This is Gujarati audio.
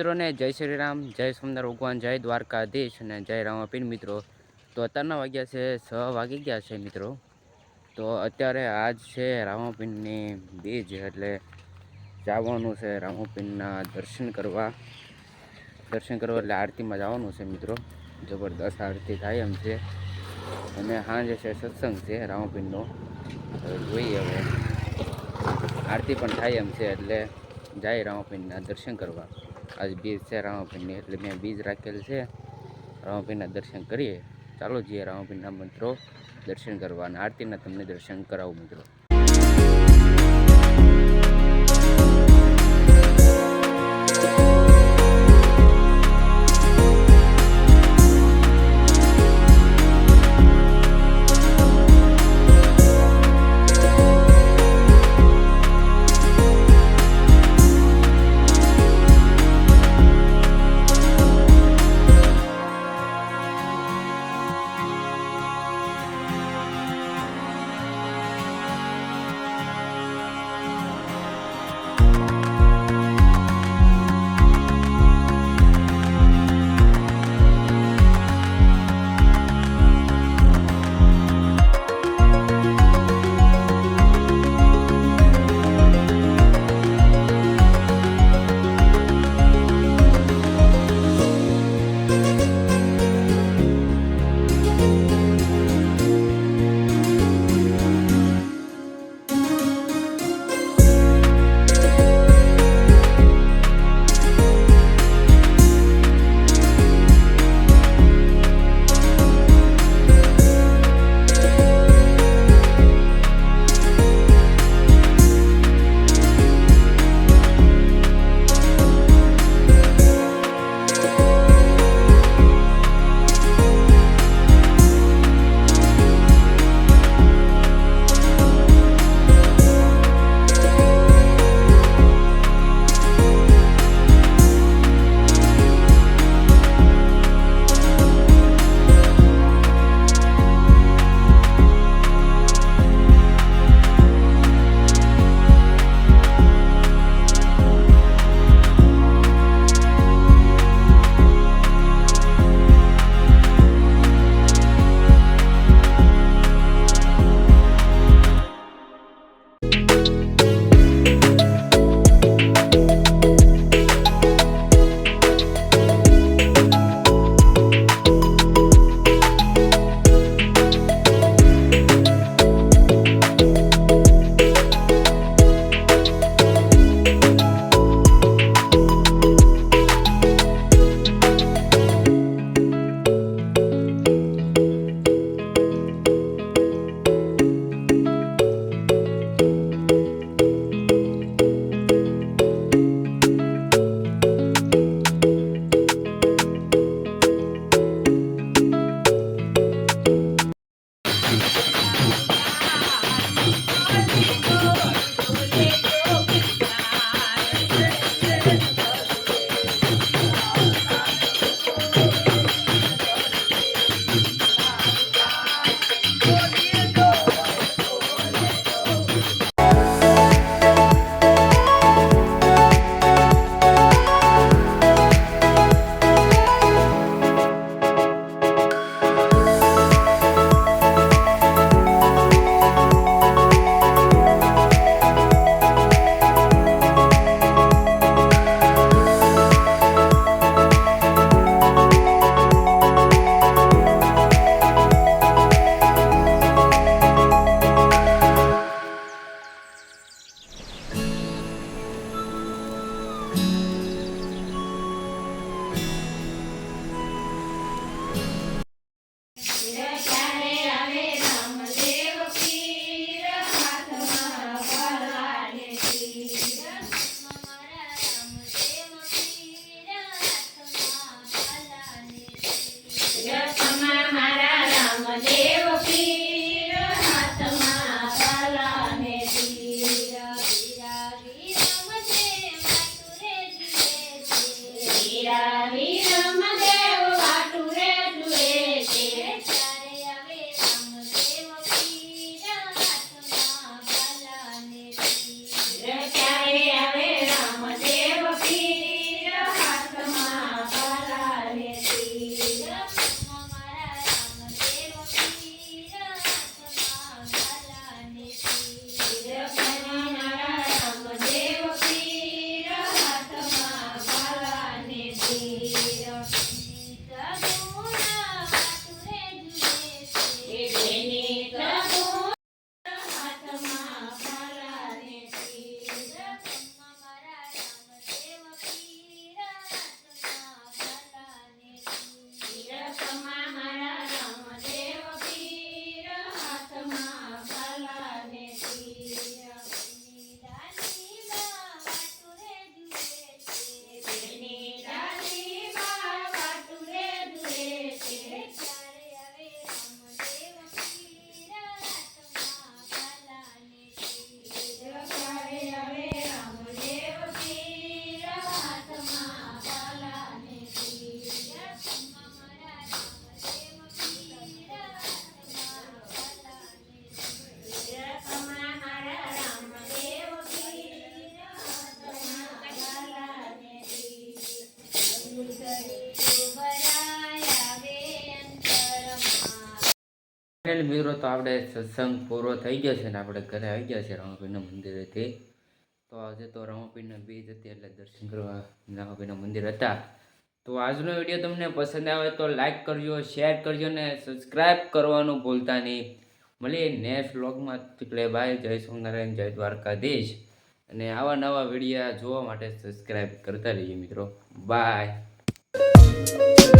મિત્રોને જય શ્રી રામ જય સુંદર ભગવાન, જય દ્વારકાધીશ અને જય રામાપીર મિત્રો. તો અત્યારના વાગ્યા છે છ વાગી ગયા છે મિત્રો. તો અત્યારે આજ છે રામાપીરની બીજ એટલે જવાનું છે રામાપીરના દર્શન કરવા. દર્શન કરવા એટલે આરતીમાં જવાનું છે મિત્રો. જબરદસ્ત આરતી થાય એમ છે. અને સાંજે છે સત્સંગ છે રામાપીરનો. જોઈએ હવે. આરતી પણ થાય એમ છે એટલે જાય રામાપીરના દર્શન કરવા. આજ બીજ છે રામાપીરની એટલે મેં બીજ રાખેલ છે. રામાપીરના દર્શન કરીએ. ચાલો જઈએ રામાપીરના મંત્રો દર્શન કરવા અને આરતીના તમને દર્શન કરાવું મિત્રો. Mm-hmm. ફાઇનલ મિત્રો, તો આપણે સત્સંગ પૂરો થઈ ગયો છે ને આપણે ઘરે આવી ગયા છે રામાપીરના મંદિરેથી. તો આજે તો રામાપીરના બીજ હતી એટલે દર્શન કરવા રામાપીરના મંદિર હતા. તો આજનો વીડિયો તમને પસંદ આવે તો લાઈક કરજો શેર કરજો ને સબસ્ક્રાઈબ કરવાનું ભૂલતા નહીં. મળીએ નેક્સ્ટ વ્લોગમાં એટલે બાય જય સોમનારાયણ જય દ્વારકાધીશ. અને આવા નવા વિડીયા જોવા માટે સબસ્ક્રાઈબ કરતા રહીએ મિત્રો. બાય